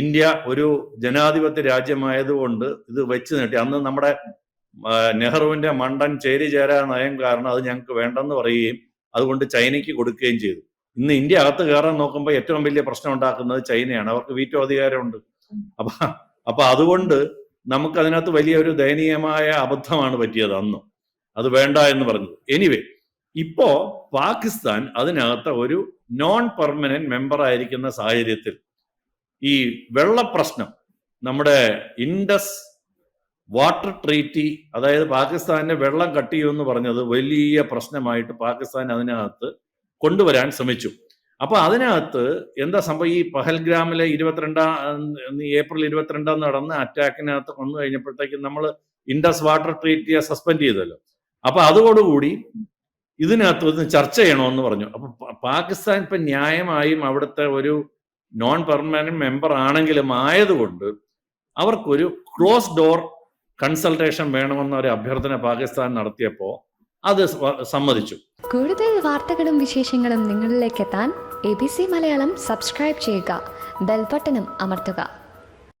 India ഒരു ജനാധിപത്യ രാജ്യമായതുകൊണ്ട് ഇത് വെച്ച് നീട്ടി. അന്ന് നമ്മുടെ നെഹ്റുവിന്റെ മണ്ടൻ ചേരി ചേരാ നയം കാരണം അത് ഞങ്ങൾക്ക് വേണ്ടെന്ന് പറയുകയും അതുകൊണ്ട് ചൈനയ്ക്ക് കൊടുക്കുകയും ചെയ്തു. ഇന്ന് ഇന്ത്യ അകത്ത് കയറാൻ നോക്കുമ്പോൾ ഏറ്റവും വലിയ പ്രശ്നം ഉണ്ടാക്കുന്നത് ചൈനയാണ്. അവർക്ക് വീറ്റോ അധികാരമുണ്ട്. അപ്പൊ അപ്പൊ അതുകൊണ്ട് നമുക്ക് അതിനകത്ത് വലിയൊരു ദയനീയമായ അബദ്ധമാണ് പറ്റിയത് അന്ന്. അത് വേണ്ട എന്ന് പറഞ്ഞു. എനിവേ ഇപ്പോ പാകിസ്ഥാൻ അതിനകത്ത് ഒരു നോൺ പെർമനന്റ് മെമ്പർ ആയിരിക്കുന്ന സാഹചര്യത്തിൽ ഈ വെള്ളപ്രശ്നം നമ്മുടെ ഇൻഡസ് വാട്ടർ ട്രീറ്റി അതായത് പാകിസ്ഥാനെ വെള്ളം കട്ട് എന്ന് പറഞ്ഞത് വലിയ പ്രശ്നമായിട്ട് പാകിസ്ഥാൻ അതിനകത്ത് കൊണ്ടുവരാൻ ശ്രമിച്ചു. അപ്പൊ അതിനകത്ത് എന്താ സംഭവം? ഈ പഹൽഗ്രാമിലെ ഇരുപത്തിരണ്ടാം ഏപ്രിൽ ഇരുപത്തിരണ്ടാം നടന്ന അറ്റാക്കിനകത്ത് കൊന്നു കഴിഞ്ഞപ്പോഴത്തേക്കും നമ്മൾ ഇൻഡസ് വാട്ടർ ട്രീറ്റിയെ സസ്പെൻഡ് ചെയ്തല്ലോ. അപ്പൊ അതോടുകൂടി ഇതിനകത്ത് ഒന്ന് ചർച്ച ചെയ്യണമെന്ന് പറഞ്ഞു. അപ്പൊ പാകിസ്ഥാൻ ഇപ്പൊ ന്യായമായും അവിടുത്തെ ഒരു നോൺ പെർമനന്റ് മെമ്പർ ആണെങ്കിലും ആയതുകൊണ്ട് അവർക്കൊരു ക്ലോസ് ഡോർ കൺസൾട്ടേഷൻ വേണമെന്ന ഒരു അഭ്യർത്ഥന പാകിസ്ഥാൻ നടത്തിയപ്പോൾ അത് സമ്മതിച്ചു. കൂടുതൽ വാർത്തകളും വിശേഷങ്ങളും നിങ്ങളിലേക്ക് എത്താൻ A B C Malayalam subscribe ചെയ്യുക. ബെൽബട്ടനും അമർത്തുക.